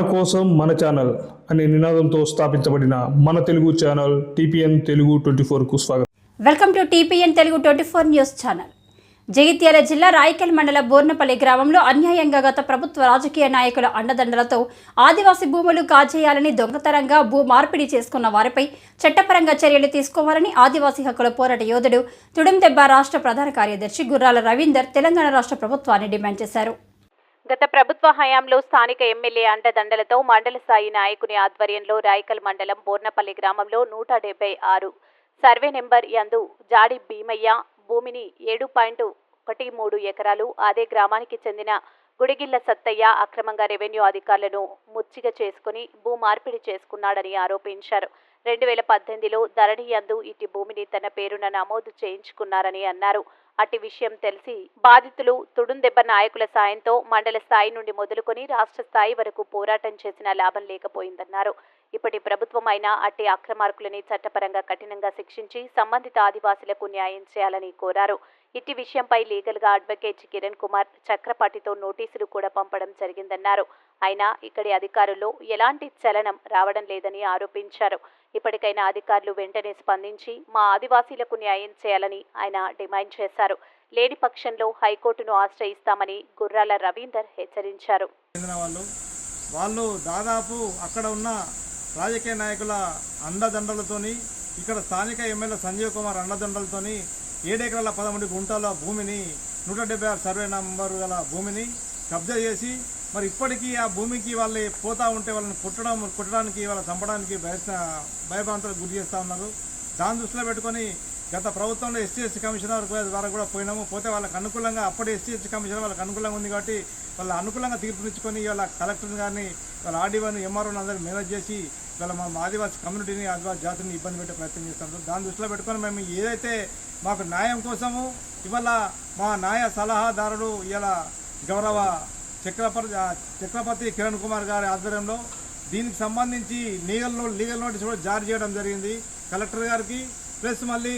కోసం మన ఛానల్ అనే నినాదంతో స్థాపించబడిన మన Telugu channel TPN Telugu twenty ఫోర్కు స్వాగతం. Welcome to TPN Telugu twenty four news channel. Jagtial జిల్లా రాయకల్ మండల బోర్నపల్లి గ్రామంలో అన్యాయంగా గత ప్రభుత్వ రాజకీయ నాయకుల అండదండలతో ఆదివాసీ భూములు కాజేయాలని దొంగతనంగా భూ మార్పిడి చేసుకున్న వారిపై చట్టపరంగా చర్యలు తీసుకోవాలని ఆదివాసీ హక్కుల పోరాట యోధుడు తుడుందెబ్బ రాష్ట్ర ప్రధాన కార్యదర్శి గుర్రాల రవీందర్ తెలంగాణ రాష్ట్ర ప్రభుత్వాన్ని డిమాండ్ చేశారు. గత ప్రభుత్వ హయాంలో స్థానిక ఎమ్మెల్యే అండదండలతో మండల స్థాయి నాయకుని ఆధ్వర్యంలో రాయకల్ మండలం బోర్నపల్లి గ్రామంలో నూట డెబ్బై ఆరు సర్వే నెంబర్ యందు జాడి భీమయ్య భూమిని ఏడు పాయింట్ ఒకటి మూడు ఎకరాలు అదే గ్రామానికి చెందిన గుడిగిళ్ళ సత్తయ్య అక్రమంగా రెవెన్యూ అధికారులను ముచ్చిగ చేసుకుని భూ మార్పిడి చేసుకున్నాడని ఆరోపించారు. రెండు వేల పద్దెనిమిదిలో ధరణి యందు ఇటు భూమిని తన పేరున నమోదు చేయించుకున్నారని అన్నారు. అట్టి విషయం తెలిసి బాధితులు తుడుందెబ్బ నాయకుల సాయంతో మండల స్థాయి నుండి మొదలుకొని రాష్ట్ర స్థాయి వరకు పోరాటం చేసిన లాభం లేకపోయిందన్నారు. ఇప్పటి ప్రభుత్వం అయినా అట్టి అక్రమార్కులని చట్టపరంగా కఠినంగా శిక్షించి సంబంధిత ఆదివాసులకు న్యాయం చేయాలని కోరారు. ఇట్టి విషయంపై లీగల్గా అడ్వకేట్ కిరణ్ కుమార్ చక్రపాటితో నోటీసులు కూడా పంపడం జరిగిందన్నారు. అయినా ఇక్కడి అధికారుల్లో ఎలాంటి చలనం రావడం లేదని ఆరోపించారు. ఇప్పటికైనా అధికారులు వెంటనే స్పందించి మా ఆదివాసీలకు న్యాయం చేయాలని ఆయన డిమాండ్ చేశారు. లేని పక్షంలో హైకోర్టును ఆశ్రయిస్తామని గుర్రాల రవీందర్ హెచ్చరించారు. చెందిన వాళ్ళు వాళ్ళు దాదాపు అక్కడ ఉన్న రాజకీయ నాయకుల అండదండలతోని ఇక్కడ స్థానిక ఎమ్మెల్యే సంజీవ్ కుమార్ అండదండలతోని ఏడెకరాల పదమూడు గుంటల భూమిని నూట డెబ్బై ఆరు సర్వే నంబరు గల భూమిని కబ్జా చేసి మరి ఇప్పటికీ ఆ భూమికి వాళ్ళు పోతా ఉంటే వాళ్ళని పుట్టడం కుట్టడానికి వాళ్ళ చంపడానికి భయ భయభ్రాంతులకు గురి చేస్తూ ఉన్నారు. దాన్ని దృష్టిలో పెట్టుకొని గత ప్రభుత్వంలో ఎస్సీ ఎస్టీ కమిషనర్ ద్వారా కూడా పోయినాము. పోతే వాళ్ళకి అనుకూలంగా అప్పటి ఎస్సీ ఎస్టీ కమిషనర్ వాళ్ళకి అనుకూలంగా ఉంది కాబట్టి వాళ్ళ అనుకూలంగా తీర్పునిచ్చుకొని వాళ్ళ కలెక్టర్ కానీ వాళ్ళ ఆర్డీఓని ఎంఆర్ఓని అందరూ మేనేజ్ చేసి వాళ్ళ మా ఆదివాసీ కమ్యూనిటీని ఆదివాసీ జాతిని ఇబ్బంది పెట్టే ప్రయత్నం చేస్తున్నారు. దాన్ని దృష్టిలో పెట్టుకొని మేము ఏదైతే మాకు న్యాయం కోసము ఇవాళ మా న్యాయ సలహాదారుడు ఇవాళ గౌరవ చక్రపతి చక్రపతి కిరణ్ కుమార్ గారి ఆధ్వర్యంలో దీనికి సంబంధించి లీగల్ నోట్ లీగల్ నోటీస్ కూడా జారీ చేయడం జరిగింది. కలెక్టర్ గారికి ప్లస్ మళ్ళీ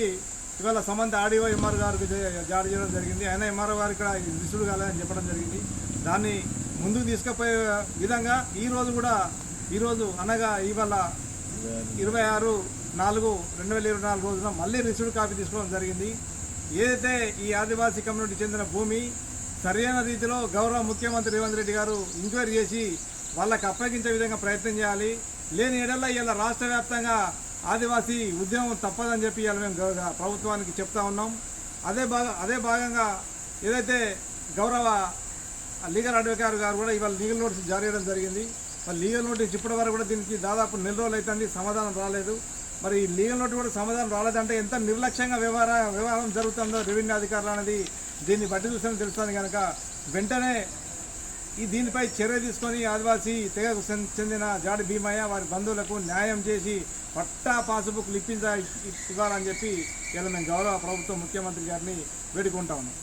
ఇవాళ సంబంధ ఆడియో ఎంఆర్ గారికి జారీ చేయడం జరిగింది. ఆయన ఎంఆర్ఓ గారు ఇక్కడ రిసీవ్ కాలేదని చెప్పడం జరిగింది. దాన్ని ముందుకు తీసుకుపోయే విధంగా ఈ రోజు కూడా ఈరోజు అనగా ఇవాళ ఇరవై ఆరు నాలుగు రెండు వేల ఇరవై నాలుగు రోజున మళ్ళీ రిసీవ్డ్ కాపీ తీసుకోవడం జరిగింది. ఏదైతే ఈ ఆదివాసీ కమ్యూనిటీ చెందిన భూమి సరైన రీతిలో గౌరవ ముఖ్యమంత్రి రేవంత్ రెడ్డి గారు ఎంక్వైరీ చేసి వాళ్ళకి అప్పగించే విధంగా ప్రయత్నం చేయాలి. లేని ఏడల్లో ఇలా రాష్ట్ర వ్యాప్తంగా ఆదివాసీ ఉద్యమం తప్పదని చెప్పి ఇవాళ మేము గౌ- ప్రభుత్వానికి చెప్తా ఉన్నాం. అదే భాగ అదే భాగంగా ఏదైతే గౌరవ లీగల్ అడ్వకేట్ గారు కూడా ఇవాళ లీగల్ నోటీస్ జారీ చేయడం జరిగింది. మరి లీగల్ నోటీస్ ఇప్పటి వరకు కూడా దీనికి దాదాపు నెల రోజులు అవుతుంది సమాధానం రాలేదు. మరి ఈ లీగల్ నోటీస్ కూడా సమాధానం రాలేదంటే ఎంత నిర్లక్ష్యంగా వ్యవహార వ్యవహారం జరుగుతుందో రెవెన్యూ అధికారులు అనేది దీన్ని బట్టి చూస్తే తెలుస్తుంది కనుక వెంటనే ఈ దీనిపై చర్య తీసుకొని ఆదివాసీ తెగకు చెంది- చెందిన జాడి భీమయ్య వారి బంధువులకు న్యాయం చేసి పట్టా పాస్బుక్ లిప్పించా ఇవ్వాలని చెప్పి ఇలా మేము గౌరవ ప్రభుత్వం ముఖ్యమంత్రి గారిని వేడుకుంటా ఉన్నాం.